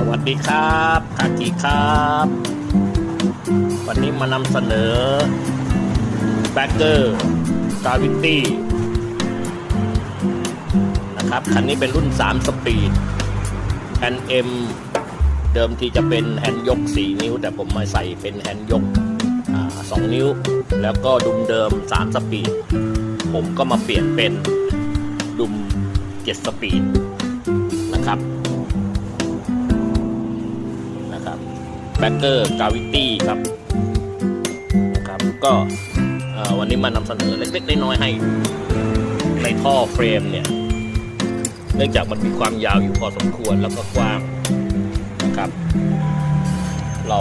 สวัสดีครับคากิครับ วันนี้มานำเสนอแบ็กเกอร์กาวิตี้นะครับ คันนี้เป็นรุ่น 3 สปีดแฮนด์เอ็มเดิมทีจะเป็นแฮนด์ยก 4 นิ้ว แต่ผมมาใส่เป็นแฮนด์ยกอ่า2นิ้ว แล้วก็ดุมเดิม 3 สปีด ผมก็มาเปลี่ยนเป็นดุม 7 สปีดนะครับ แบ็กเกอร์กาวิตี้ครับครับก็วันนี้มานำเสนอเล็กๆน้อยๆให้ในท่อเฟรมเนี่ย เนื่องจากมันมีความยาวอยู่พอสมควรแล้วก็กว้างนะครับ เรา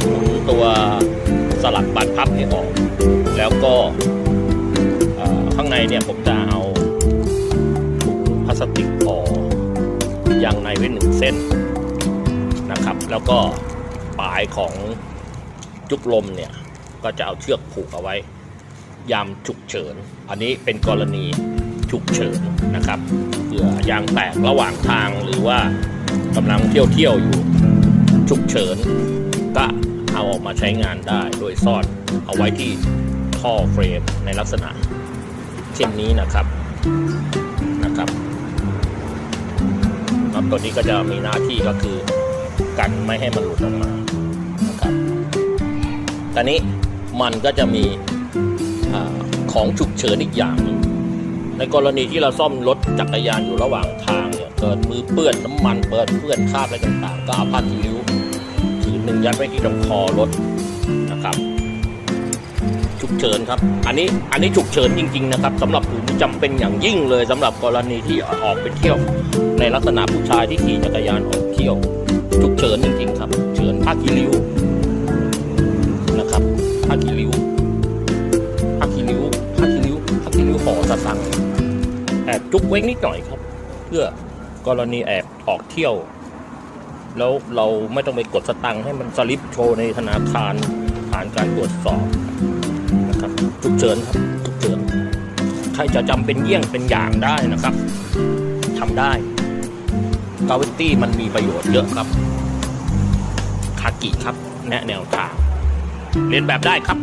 หมุนตัวสลักบานพับให้ออก แล้วก็ข้างในเนี่ยผมจะเอาถุงพลาสติกห่อยางในไว้หนึ่งเส้น นะครับ แล้วก็ปลายของจุกลมเนี่ยก็จะเอาเชือกผูกเอาไว้ ยามฉุกเฉิน อันนี้เป็นกรณีฉุกเฉินนะครับเผื่อยางแตกระหว่างทางหรือว่ากำลังเที่ยวเที่ยวอยู่ฉุกเฉิน ก็เอาออกมาใช้งานได้โดยซ่อนเอาไว้ที่ท่อเฟรมในลักษณะ เช่นนี้นะครับนะครับน็อตตัวนี้ก็จะมีหน้าที่ก็คือ กันไม่ให้มันหลุดออกมานะครับตอนนี้มันก็จะมีอของฉุกเฉินอีกอย่างนึงในกรณีที่เราซ่อมรถจักรยานอยู่ระหว่างทางเนี่ยเกิดมือเปื้อนน้ำมันเปิดเปื้อนคราบอะไรต่างๆ ก็เอาผ้าคีริ้วถือหนึ่งยัดไว้ที่ตรงคอรถนะครับฉุกเฉินครับ อันนี้อันนี้ฉุกเฉินจริง ๆ นะครับสำหรับผมจำเป็นอย่างยิ่งเลยสำหรับกรณีที่ออกไปเที่ยว ในลักษณะผู้ชายที่ขี่จักรยานออกเที่ยว ฉุกเฉินจริงๆครับเฉินผ้าคีริ้วนะครับผ้าคีริ้วผ้าคีริ้วผ้าคีริ้วผ้าคีริ้วห่อสตังค์แอบจุกไว้นิดหน่อยครับ เพื่อกรณีแอบออกเที่ยว แล้วเราไม่ต้องไปกดสตังค์ให้มันสลิปโชว์ในธนาคารผ่านการตรวจสอบนะครับฉุกเฉินครับฉุกเฉินใครจะจำเป็นเยี่ยงเป็นอย่างได้นะครับทำได้กาวิตี้มันมีประโยชน์เยอะครับ คากิครับ แนะแนวทาง เรียนแบบได้ครับ